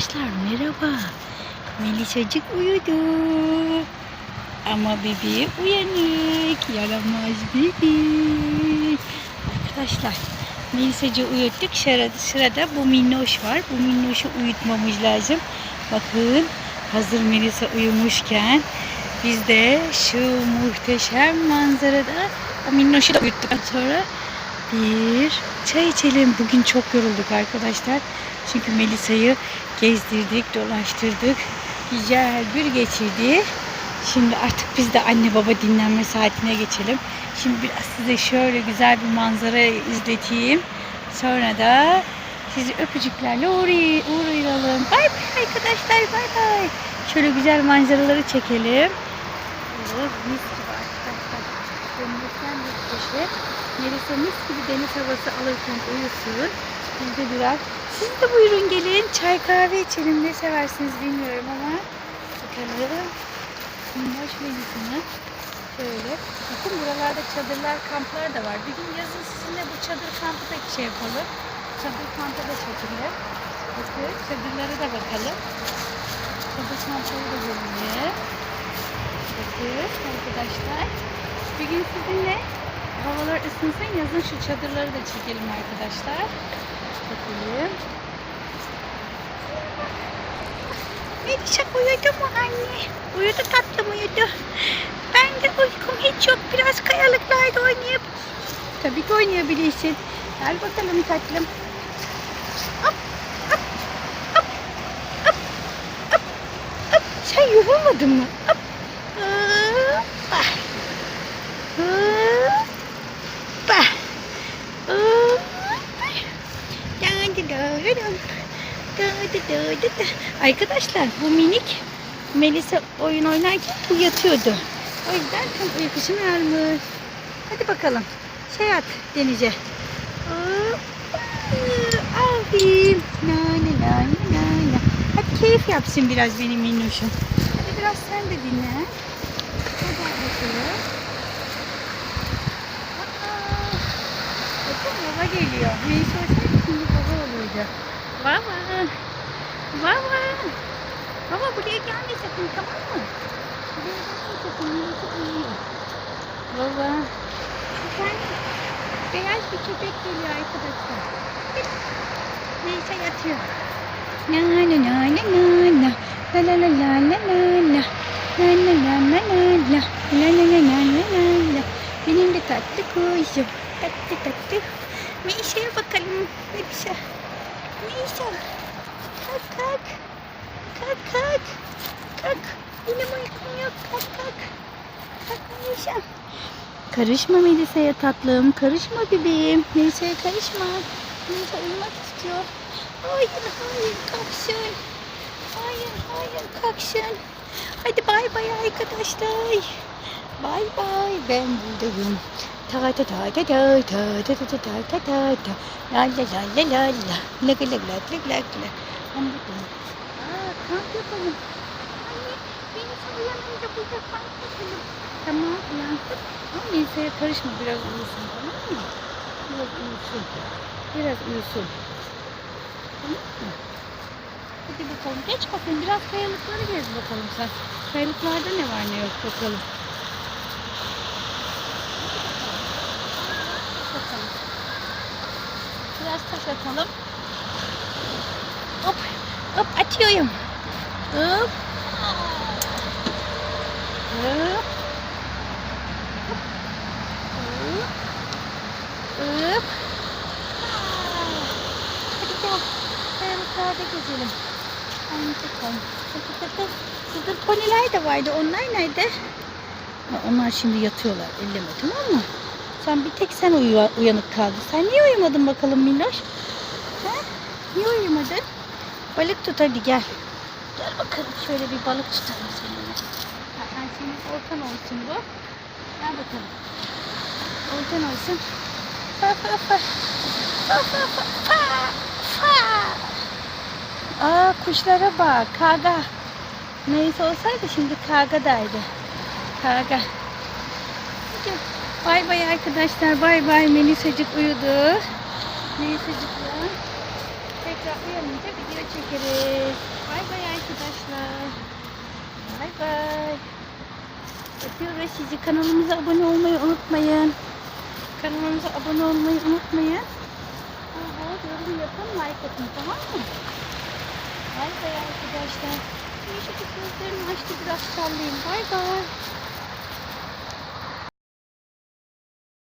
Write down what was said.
Arkadaşlar merhaba. Melisacık uyudu. Ama bebeği uyanık. Yaramaz bebek. Arkadaşlar Melisacığı uyuttuk. Sırada, sırada bu minnoş var. Bu minnoşu uyutmamız lazım. Bakın hazır Melisa uyumuşken biz de şu muhteşem manzarada o minnoşu da uyuttuktan sonra bir çay içelim. Bugün çok yorulduk arkadaşlar. Çünkü Melisa'yı gezdirdik, dolaştırdık. Güzel bir geçirdi. Şimdi artık biz de anne baba dinlenme saatine geçelim. Şimdi biraz size şöyle güzel bir manzara izleteyim. Sonra da sizi öpücüklerle uğray uğrayalım. Bay bay arkadaşlar bay bay. Şöyle güzel manzaraları çekelim. Oh, mis gibi arkadaşlar. Cennetten bir köşe. Melisa mis gibi deniz havası alırken uyusun. Biz de biraz. Siz de buyurun gelin. Çay kahve içelim. Ne seversiniz bilmiyorum ama. Bakalım. Minnoş Melisa'nın. Şöyle. Bakın buralarda çadırlar, kamplar da var. Bir gün yazın sizinle bu çadır kampı da şey yapalım. Çadır kampı da çekelim. Bakın çadırlara da bakalım. Çadır kampları da görünüyor. Bakın arkadaşlar. Bir gün sizinle havalar ısınsın yazın şu çadırları da çekelim arkadaşlar. Bakalım. Melisa uyudu mu anne? Uyudu tatlım uyudu. Ben de uykum hiç yok. Biraz kayalıklarda oynayıp. Tabii ki oynayabilirsin. Gel bakalım tatlım. Hop, hop, hop, hop, hop, hop. Sen yorulmadın mı? Hop. Hoppa. Hoppa. Da, da, da, da, da. Da, da, da, da, da. Arkadaşlar bu minik Melisa oyun oynarken bu yatıyordu. O yüzden tam uykusunu almış. Hadi bakalım. Şey at denize. Hoppa. Aferin. Na na na na na. Hadi keyif yapsın biraz benim minnoşum. Hadi biraz sen de dinle. Hadi bakalım. Aa, Bakın baba geliyor. Melisa olsaydı şimdi baba olurdu. Baba. Baba. Baba buraya gelme sakın tamam mı? Buraya gelme sakın. Melisa uyuyor. Baba. Efendim? Beyaz bir köpek geliyor arkadaşlar. Melisa yatıyor. Na na na na na na. La la la la la la la. La la la la la la. La la la la la la la. Benim de tatlı kuşum. Tatlı tatlı. Melisa'ya bakalım. Melisa. Melisa. Kalk kalk. Kalk kalk. Kalk. Benim uykum yok. Kalk kalk. Kalk Melisa. Karışma Melisa'ya tatlım. Karışma bebeğim. Melisa'ya karışma. Melisa uyumak istiyor. Hayır hayır kalksın. Hayır hayır kalksın. Hadi bay bay arkadaşlar. Bay bay ben buradayım. Ta ta ta ta ta ta ta ta ta ta ta ta la la la la la la la la la la la Ben buradayım. Aa kamp yapalım. Anne beni uyanınca burada kamp yapalım. Tamam uyansın. Ama Melisa'ya karışma biraz uyusun tamam mı? Biraz uyusun. Biraz uyusun. Tamam mı? Hadi bakalım. Geç bakın. Biraz kayalıkları gez bakalım sen. Kayalıklarda ne var ne yok bakalım. Bakalım. Biraz taş atalım. Hop. Atıyorum. Hop. Hop. Hop. Hadi gel. Kayalıklarda gezelim. Hadi bakalım. Burada poniler de vardı. Onlar nerede? Onlar şimdi yatıyorlar. Elleme tamam mı? Sen bir tek sen uyanık kaldın. Sen niye uyumadın bakalım Minnoş? Ha? Niye uyumadın? Balık tut hadi gel. Gel bakalım şöyle bir balık tutalım seninle. Ha, ben senin ortan olsun bu. Gel bakalım. Ortan olsun. Aa kuşlara bak. Karga. Neyse olsaydı şimdi kargadaydı. Karga. Bay bay arkadaşlar. Bay bay. Melisacık uyudu. Melisacıkla. Uyanınca video çekeriz. Bay bay arkadaşlar. Bay bay. Öpüyoruz sizi. Kanalımıza abone olmayı unutmayın. Kanalımıza abone olmayı unutmayın. Bol bol yorum yapın, like atın tamam mı? Bay bay arkadaşlar. Şimdi gözlerimi açtı biraz sallayayım. Bay bay.